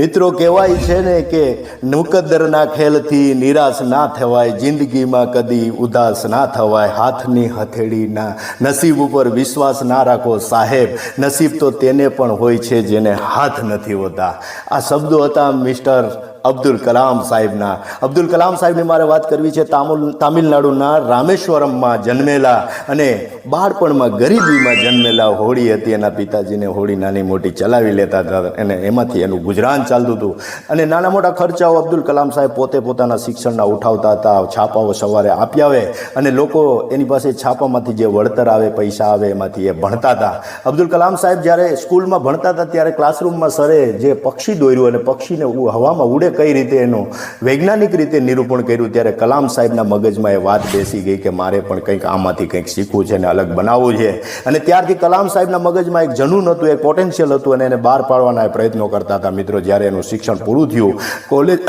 મિત્રો, કહેવાય છે ને કે મુકદ્દરના ખેલથી નિરાશ ના થવાય, જિંદગીમાં કદી ઉદાસ ના થવાય, હાથની હથેળીના નસીબ ઉપર વિશ્વાસ ના રાખો સાહેબ. નસીબ તો તેને પણ હોય છે જેને હાથ નથી હોતા. આ શબ્દો હતા મિસ્ટર અબ્દુલ કલામ સાહેબના. અબ્દુલ કલામ સાહેબની મારે વાત કરવી છે તામુલ, તામિલનાડુના રામેશ્વરમમાં જન્મેલા અને બાળપણમાં ગરીબીમાં જન્મેલા હોળી હતી. એના પિતાજીને હોળી નાની મોટી ચલાવી લેતા હતા અને એમાંથી એનું ગુજરાન ચાલતું હતું. અને નાના મોટા ખર્ચાઓ અબ્દુલ કલામ સાહેબ પોતે પોતાના શિક્ષણના ઉઠાવતા હતા. છાપાઓ સવારે આપી આવે અને લોકો એની પાસે છાપામાંથી જે વળતર આવે, પૈસા આવે, એમાંથી એ ભણતા હતા. અબ્દુલ કલામ સાહેબ જ્યારે સ્કૂલમાં ભણતા હતા ત્યારે ક્લાસરૂમમાં સરે જે પક્ષી દોર્યું અને પક્ષીને હવામાં ઉડે કઈ રીતે એનું વૈજ્ઞાનિક રીતે નિરૂપણ કર્યું? ત્યારે કલામ સાહેબના મગજમાં એ વાત બેસી ગઈ કે મારે પણ કંઈક આમાંથી કંઈક શીખવું છે અને અલગ બનાવવું છે. અને ત્યારથી કલામ સાહેબના મગજમાં એક જનૂન હતું, એક પોટેન્શિયલ હતું અને એને બહાર પાડવાના એ પ્રયત્નો કરતા હતા. મિત્રો, જ્યારે એનું શિક્ષણ પૂરું થયું, કોલેજ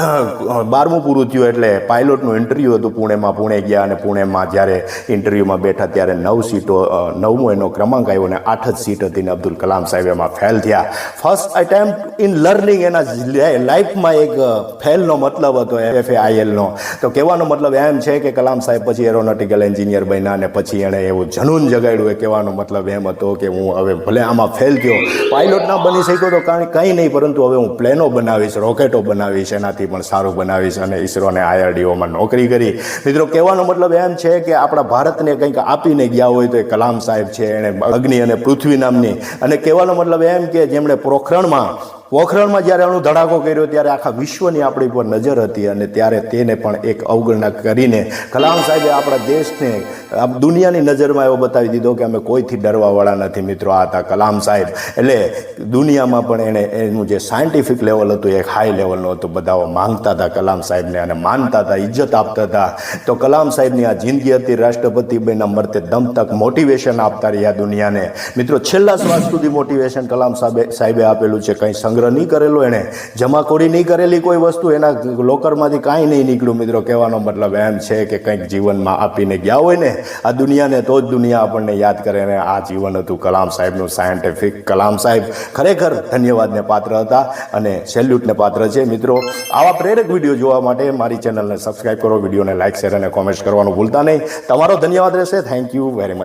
બારમું પૂરું થયું એટલે પાયલોટનું ઇન્ટરવ્યૂ હતું પુણેમાં. પુણે ગયા અને પુણેમાં જ્યારે ઇન્ટરવ્યૂમાં બેઠા ત્યારે નવ સીટો નવમો એનો ક્રમાંક આવ્યો અને આઠ જ સીટ હતી ને અબ્દુલ કલામ સાહેબ એમાં ફેલ થયા. ફર્સ્ટ અટેમ્પ્ટ ઇન લર્નિંગ એના લાઈફમાં એક ફેલનો મતલબ હતો એફ આઈએલનો તો કહેવાનો મતલબ એમ છે કે કલામ સાહેબ પછી એરોનોટિકલ એન્જિનિયર બન્યા અને પછી એણે એવું જનૂન જગાડ્યું. એ કહેવાનો મતલબ એમ હતો કે હું હવે ભલે આમાં ફેલ થયો પાયલોટ ના બની શક્યો તો કારણ કંઈ નહીં, પરંતુ હવે હું પ્લેનો બનાવીશ રોકેટો બનાવીશ, એનાથી પણ સારું બનાવીશ અને ઈસરોને આઈઆરડીઓમાં નોકરી કરી. મિત્રો, કહેવાનો મતલબ એમ છે કે આપણા ભારતને કંઈક આપીને ગયા હોય તો એ કલામ સાહેબ છે, એણે અગ્નિ અને પૃથ્વી નામની. અને કહેવાનો મતલબ એમ કે જેમણે પોખરણમાં પોખરણમાં જ્યારે અણુ ધડાકો કર્યો ત્યારે આખા વિશ્વની આપણી પર નજર હતી અને ત્યારે તેને પણ એક અવગણના કરીને કલામ સાહેબે આપણા દેશને દુનિયાની નજરમાં એવો બતાવી દીધો કે અમે કોઈથી ડરવાવાળા નથી મિત્રો. આ હતા કલામ સાહેબ. એટલે દુનિયામાં પણ એણે એનું જે સાયન્ટિફિક લેવલ હતું, એક હાઈ લેવલનું હતું, બધાઓ માંગતા હતા કલામ સાહેબને અને માનતા હતા ઇજ્જત આપતા હતા. તો કલામ સાહેબની આ જિંદગી હતી, રાષ્ટ્રપતિ બેના મરતે દમ તક મોટિવેશન આપતા રહ્યા દુનિયાને. મિત્રો, છેલ્લા શ્વાસ સુધી મોટિવેશન કલામ સાહેબે સાહેબે આપેલું છે, કંઈ સંગ્રહ નહીં કરેલો એણે. જમાખોરી નહીં કરેલી કોઈ વસ્તુ, એના લોકરમાંથી કાંઈ નહીં નીકળ્યું મિત્રો. કહેવાનો મતલબ એમ છે કે કંઈક જીવનમાં આપીને ગયા હોય ને, આ દુનિયાને તો જ દુનિયા આપણને યાદ કરે ને આ જીવન હતું કલામ સાહેબનું સાયન્ટિફિક કલામ સાહેબ. ખરેખર ધન્યવાદને પાત્ર હતા અને સેલ્યુટને પાત્ર છે મિત્રો. આવા પ્રેરક વીડિયો જોવા માટે મારી ચેનલને સબસ્ક્રાઈબ કરો, વિડીયોને લાઇક શેર અને કોમેન્ટ કરવાનું ભૂલતા નહીં. તમારો ધન્યવાદ રહેશે. Thank you very much